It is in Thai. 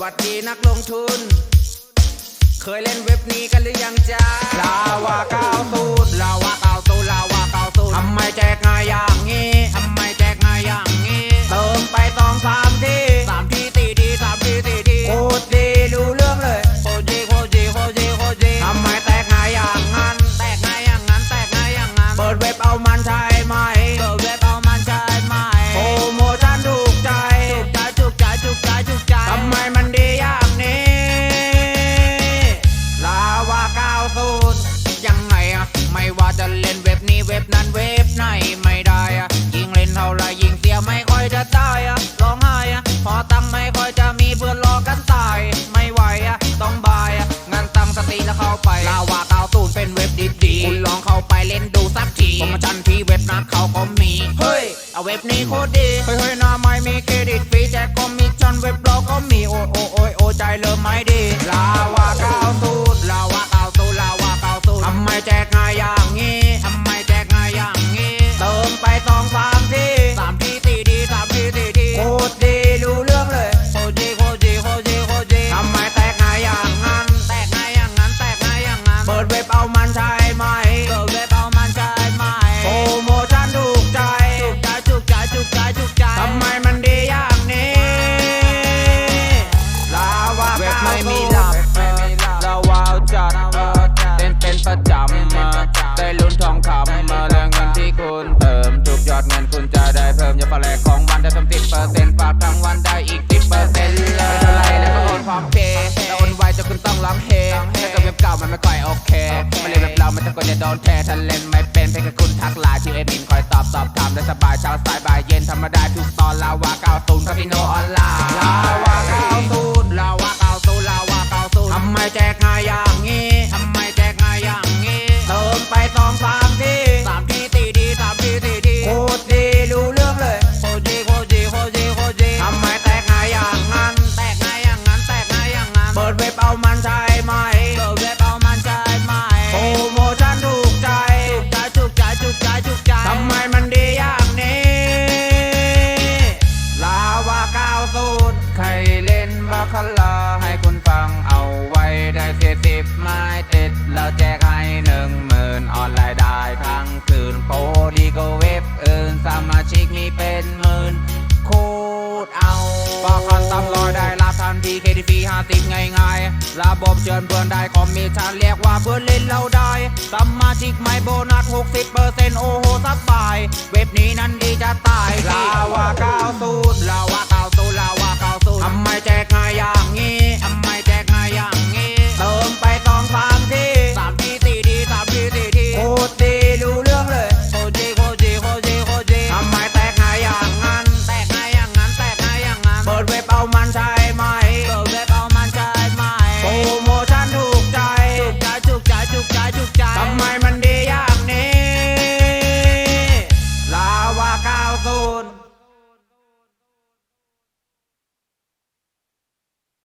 วัสดีนักลงทุน เคยเล่นเว็บนี้กันหรือยังจ้าลาวากา นั้นเขาก็มี เฮ้ยเอาเว็บนี้โคตรดี เฮ้ยเฮ้ยหน้าไม่มีเครดิตฟรีแจกคอมมิชชั่นเว็บเราก็มี โอ้โอ้โอ้ยโอ้ใจเริ่มไม่ดี ลาวาก้าวสูตรลาวาก้าวสูตรลาวาก้าวสูตรทำไมแจก เติมยอดแลกของวันได้เพิ่มติดเปอร์เซ็นต์ฝากทั้งวันได้อีกติดเปอร์เซ็นต์เลยเท่าไรแล้วก็โอนพร้อมเพย์แล้วโอนไวจนคุณต้องร้องเฮถ้าเกิดเว็บเก่ามันไม่ค่อยโอเคมาเล่นแบบเรามันจะกดจะโดนแท้ถ้าเล่นไม่เป็นเพียงแค่คุณทักไลน์ที่เอ็มินคอยตอบสอบถามได้สบายเช้าสายบ่ายเย็นธรรมดาทุกตอนลาวาเก้าตุนคาสิโนออนไลน์ ตำลอยได้รับทันทีเคดีฟีห้าสิบง่ายๆ ระบบเชิญเพื่อนได้คอมมิชชั่นเรียกว่าเพื่อนเล่นเราได้ สมาชิกไม่โบนัส60เปอร์เซ็นต์โอ้โหสบาย เว็บนี้นั้นดีจะตายลาวาก้าสูตรลาวาก้า Lord.